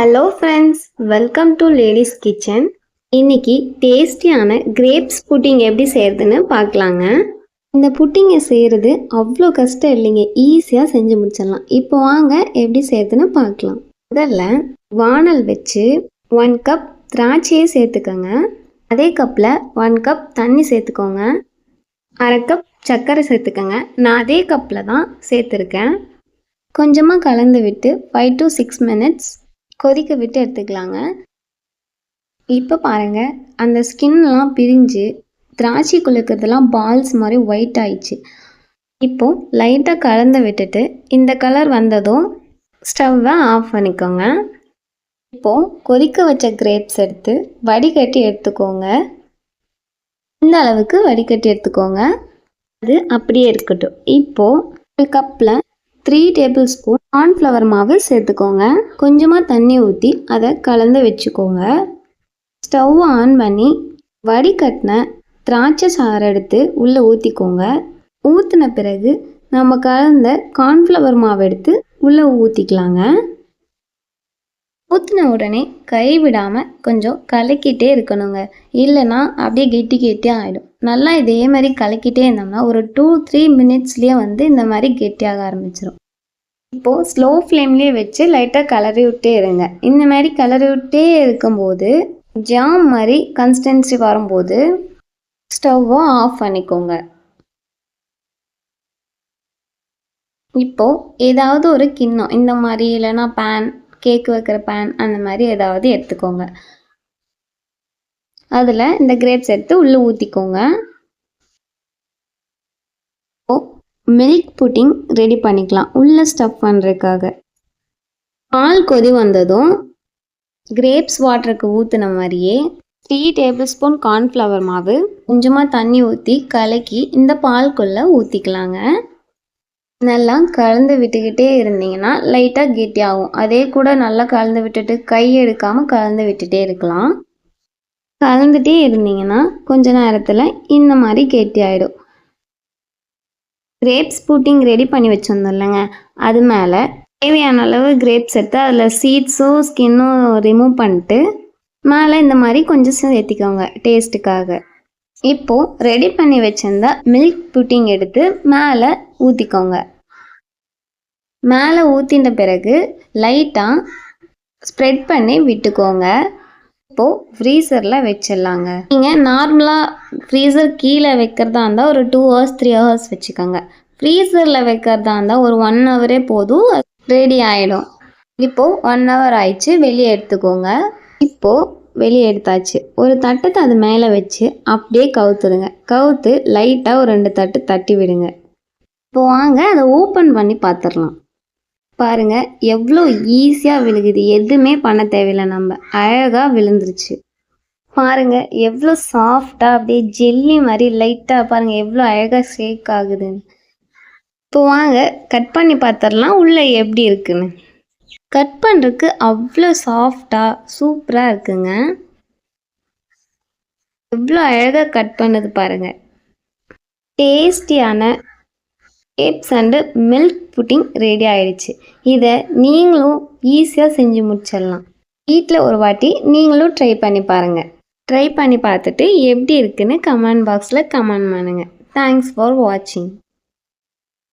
Hello friends welcome to ladies kitchen இன்னைக்கு டேஸ்டியான grapes pudding எப்படி செய்கிறதுன்னு பார்க்கலாங்க. இந்த புட்டிங்கை செய்கிறது அவ்வளோ கஷ்டம் இல்லைங்க. ஈஸியாக செஞ்சு முடிச்சிடலாம். இப்போ வாங்க எப்படி செய்கிறதுன்னு பார்க்கலாம். முதல்ல வானல் வச்சு ஒன் கப் திராட்சையை சேர்த்துக்கோங்க. அதே கப்பில் ஒன் கப் தண்ணி சேர்த்துக்கோங்க. அரை கப் சர்க்கரை சேர்த்துக்கோங்க. நான் அதே கப்பில் தான் சேர்த்துருக்கேன். கொஞ்சமாக கலந்து விட்டு ஃபைவ் டு சிக்ஸ் மினிட்ஸ் கொதிக்க விட்டு எடுத்துக்கலாங்க. இப்போ பாருங்கள் அந்த ஸ்கின்லாம் பிரிஞ்சு திராட்சைக்குள்ள இருக்கிறதெல்லாம் பால்ஸ் மாதிரி ஒயிட் ஆயிடுச்சு. இப்போ லைட்டாக கலந்து விட்டுட்டு இந்த கலர் வந்ததும் ஸ்டவ்வை ஆஃப் பண்ணிக்கோங்க. இப்போது கொதிக்க வச்ச கிரேப்ஸ் எடுத்து வடிகட்டி எடுத்துக்கோங்க. இந்த அளவுக்கு வடிகட்டி எடுத்துக்கோங்க. அது அப்படியே இருக்கட்டும். இப்போது ஒரு கப்பில் த்ரீ டேபிள் ஸ்பூன் கார்ன்ஃப்ளவர் மாவு சேர்த்துக்கோங்க. கொஞ்சமாக தண்ணி ஊற்றி அதை கலந்து வச்சுக்கோங்க. ஸ்டவ் ஆன் பண்ணி வடிகட்டின திராட்சை சாறு எடுத்து உள்ளே ஊற்றிக்கோங்க ஊற்றின பிறகு நம்ம கலந்த கார்ன்ஃப்ளவர் மாவு எடுத்து உள்ளே ஊற்றிக்கலாங்க ஊற்றின உடனே கை விடாமல் கொஞ்சம் கலக்கிட்டே இருக்கணுங்க. இல்லைன்னா அப்படியே கெட்டி கெட்டியாக ஆகிடும் நல்லா இதே மாதிரி கலக்கிட்டே இருந்தோம்னா ஒரு டூ த்ரீ மினிட்ஸ்லேயே வந்து இந்த மாதிரி கெட்டியாக ஆரம்பிச்சிடும் இப்போது ஸ்லோ ஃப்ளேம்லேயே வச்சு லைட்டாக கலரி விட்டே இருங்க. இந்த மாதிரி கலரி விட்டே இருக்கும்போது ஜாம் மாதிரி கன்சிஸ்டன்சி வரும்போது ஸ்டவ்வை ஆஃப் பண்ணிக்கோங்க. இப்போது ஏதாவது ஒரு கிண்ணம் இந்த மாதிரி இல்லைன்னா பேன் கேக் வைக்கிற பேன் அந்த மாதிரி ஏதாவது எடுத்துக்கோங்க. அதில் இந்த கிரேப்ஸ் எடுத்து உள்ளே ஊற்றிக்கோங்க மில்க் புட்டிங் ரெடி பண்ணிக்கலாம். உள்ளே ஸ்டஃப் பண்ணுறதுக்காக பால் கொதி வந்ததும் கிரேப்ஸ் வாட்டருக்கு ஊற்றின மாதிரியே த்ரீ டேபிள் ஸ்பூன் கார்ன்ஃப்ளவர் மாவு கொஞ்சமாக தண்ணி ஊற்றி கலக்கி இந்த பால்குள்ளே ஊற்றிக்கலாங்க நல்லா கலந்து விட்டுக்கிட்டே இருந்தீங்கன்னா லைட்டாக கெட்டியாகும். அதே கூட நல்லா கலந்து விட்டுட்டு கை எடுக்காமல் கலந்து விட்டுட்டே இருக்கலாம். கலந்துட்டே இருந்தீங்கன்னா கொஞ்ச நேரத்தில் இந்த மாதிரி கெட்டி ஆகிடும் கிரேப்ஸ் புட்டிங் ரெடி பண்ணி வச்சுருந்தோம் இல்லைங்க அது மேலே தேவையான அளவு கிரேப்ஸ் எடுத்து அதில் சீட்ஸும் ஸ்கின்னும் ரிமூவ் பண்ணிட்டு மேலே இந்த மாதிரி கொஞ்சம் சேர்த்திக்கோங்க டேஸ்ட்டுக்காக இப்போது ரெடி பண்ணி வச்சிருந்த மில்க் புட்டிங் எடுத்து மேலே ஊற்றிக்கோங்க மேலே ஊற்றின பிறகு லைட்டாக ஸ்ப்ரெட் பண்ணி விட்டுக்கோங்க. இப்போது ஃப்ரீசரில் வச்சிடலாங்க. நீங்கள் நார்மலாக ஃப்ரீசர் கீழே வைக்கிறதா இருந்தால் ஒரு டூ ஹவர்ஸ் த்ரீ ஹவர்ஸ் வச்சுக்கோங்க. ஃப்ரீசரில் வைக்கிறதா இருந்தால் ஒரு ஒன் ஹவரே போதும் ரெடி ஆகிடும் இப்போது ஒன் ஹவர் ஆயிடுச்சு வெளியே எடுத்துக்கோங்க. இப்போது வெளியே எடுத்தாச்சு. ஒரு தட்டத்தை அது மேலே வச்சு அப்படியே கவுத்துருங்க. கவுத்து லைட்டாக ஒரு ரெண்டு தட்டு தட்டி விடுங்க. இப்போ வாங்க அதை ஓப்பன் பண்ணி பார்த்துடலாம் பாருங்க எவ்வளோ ஈஸியாக விழுகுது. எதுவுமே பண்ண தேவையில்லை நம்ம. அழகாக விழுந்துருச்சு. பாருங்கள் எவ்வளோ சாஃப்டாக அப்படியே ஜெல்லி மாதிரி லைட்டாக பாருங்கள் எவ்வளோ அழகாக ஷேக் ஆகுதுன்னு இப்போ வாங்க கட் பண்ணி பார்த்துடலாம். உள்ளே எப்படி இருக்குன்னு. கட் பண்ணுறதுக்கு அவ்வளோ சாஃப்டாக சூப்பராக இருக்குங்க. எவ்வளோ அழகாக கட் பண்ணது பாருங்கள் டேஸ்டியான grapes and milk pudding ready ஆயிடுச்சு. இதை நீங்களும் ஈஸியாக செஞ்சு முடிச்சிடலாம். வீட்டில் ஒரு வாட்டி நீங்களும் ட்ரை பண்ணி பாருங்கள் ட்ரை பண்ணி பார்த்துட்டு எப்படி இருக்குன்னு கமெண்ட் பாக்ஸில் கமெண்ட் பண்ணுங்கள் தேங்க்ஸ் ஃபார் வாட்சிங்